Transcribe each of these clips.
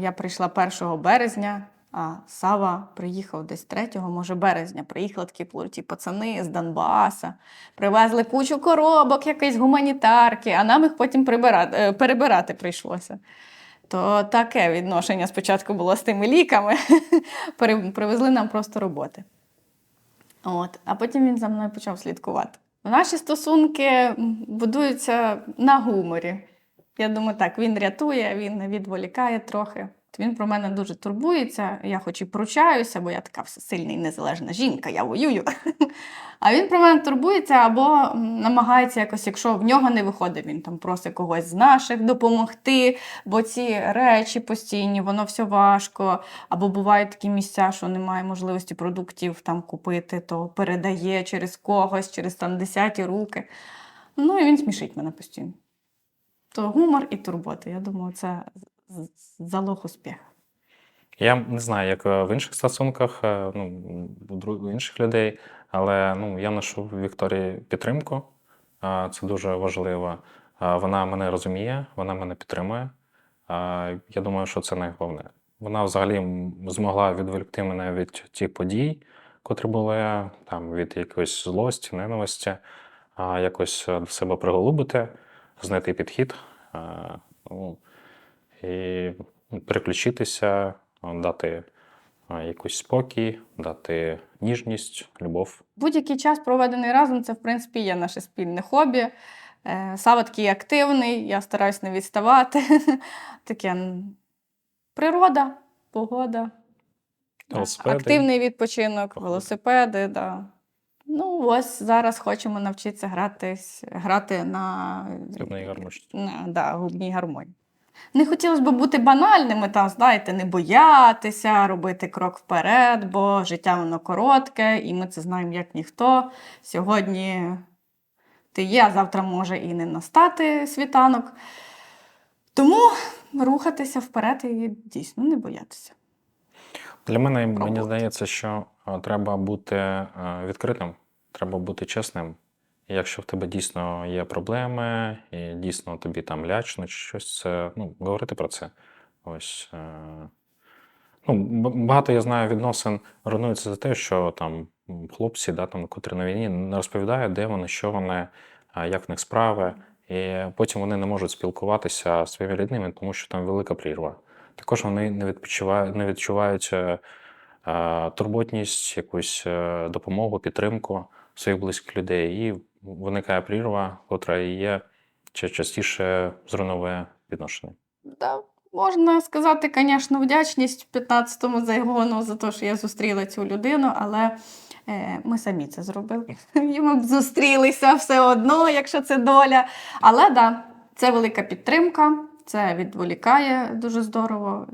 я прийшла 1 березня, а Сава приїхав десь 3, може березня. Приїхали такі плоті пацани з Донбаса, привезли кучу коробок, якісь гуманітарки, а нам їх потім прибирати, е, перебирати прийшлося. То таке відношення спочатку було з тими ліками. Привезли нам просто роботи. От, а потім він за мною почав слідкувати. Наші стосунки будуються на гуморі. Я думаю, так, він рятує, він відволікає трохи. Він про мене дуже турбується. Я хоч і пручаюся, бо я така все сильна і незалежна жінка, я воюю. А він про мене турбується або намагається якось, якщо в нього не виходить, він там просить когось з наших допомогти, бо ці речі постійні, воно все важко. Або бувають такі місця, що немає можливості продуктів там купити, то передає через когось, через там десяті руки. Ну і він смішить мене постійно. То гумор і турбота. Я думаю, це залог успіху. Я не знаю, як е, в інших стосунках, е, ну, у інших людей, але ну, я ношу Вікторії підтримку. Е, Це дуже важливо. Вона мене розуміє, вона мене підтримує. Я думаю, що це найголовне. Вона взагалі змогла відволікти мене від тих подій, котрі були, там, від якоїсь злості, ненависті, якось до себе приголубити, знайти підхід. е, ну, і переключитися, дати якийсь спокій, дати ніжність, любов. Будь-який час, проведений разом, це в принципі є наше спільне хобі. Е, Сава такий активний, я стараюсь не відставати. Таке природа, погода, Велосипеди. активний відпочинок, велосипеди. Да. Ну, ось зараз хочемо навчитися гратись, грати на, Скрипний гармошці. на да, губній гармонії. Не хотілося б бути банальними, там, знаєте, не боятися, робити крок вперед, бо життя воно коротке, і ми це знаємо як ніхто. Сьогодні ти є, а завтра може і не настати світанок. Тому рухатися вперед і дійсно не боятися. Для мене мені здається, що треба бути е, відкритим, треба бути чесним. Якщо в тебе дійсно є проблеми, і дійсно тобі там лячно чи щось, це ну, говорити про це. Ось. Е, ну, багато я знаю відносин руйнуються за те, що там хлопці, да, там, котрі на війні, не розповідають, де вони, що вони, як в них справи. І потім вони не можуть спілкуватися зі своїми рідними, тому що там велика прірва. Також вони не відпочивають, не відчувають е, е, турботність, якусь допомогу, підтримку своїх близьких людей. І виникає прірва, котра є чи частіше зруйновує відношення. Да, можна сказати, звісно, вдячність 15-му загону за те, що я зустріла цю людину, але е, ми самі це зробили. І ми б зустрілися все одно, якщо це доля. Але да, це велика підтримка, це відволікає дуже здорово,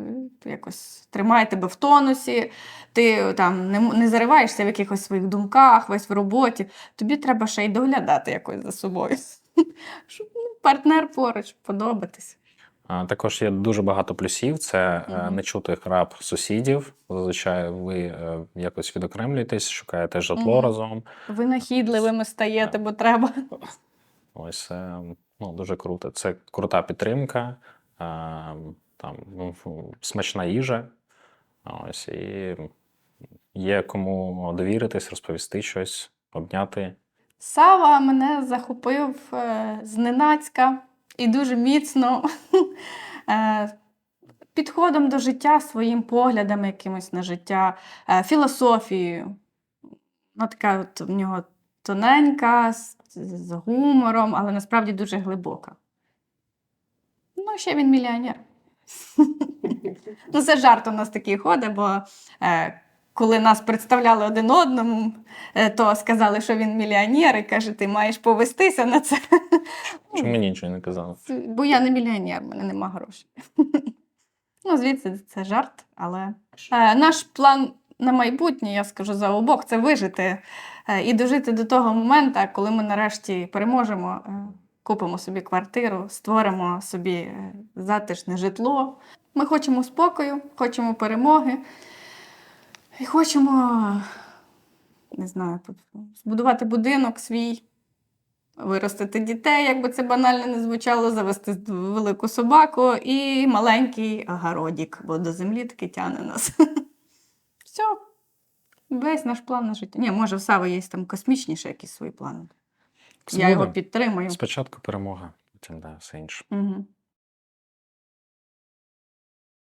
е, якось тримає тебе в тонусі. Ти там не, не зариваєшся в якихось своїх думках, весь в роботі. Тобі треба ще й доглядати якось за собою. Щоб ну, партнер поруч подобатися. А також є дуже багато плюсів: це е, Мгм. не чути храп сусідів. Зазвичай ви е, якось відокремлюєтесь, шукаєте житло Мгм. разом. Винахідливими стаєте, бо треба. Ось це ну, дуже круто. Це крута підтримка, е, там ну, смачна їжа. Ось і є кому довіритись, розповісти щось, обняти. Сава мене захопив е, зненацька і дуже міцно е, підходом до життя, своїм поглядом якимось на життя, філософією. Ну, така от в нього тоненька, з, з гумором, але насправді дуже глибока. Ну, ще він мільйонер. ну, це жарт у нас такий ходить, бо е, коли нас представляли один одному, е, то сказали, що він мільйонер, і каже, ти маєш повестися на це. Чому мені нічого не казали? Бо я не мільйонер, в мене нема грошей. ну, звідси це жарт, але е, наш план на майбутнє, я скажу за обох, це вижити е, і дожити до того моменту, коли ми нарешті переможемо, е, купимо собі квартиру, створимо собі е, затишне житло. Ми хочемо спокою, хочемо перемоги і хочемо, не знаю, збудувати будинок свій. виростити дітей, як би це банально не звучало, завести велику собаку і маленький огородік, бо до землі таки тяне нас. Все. Весь наш план на життя. Ні, може, в Сави є там космічніші якісь свої плани. Я його підтримую. Спочатку перемога, потім да, все інше. Угу.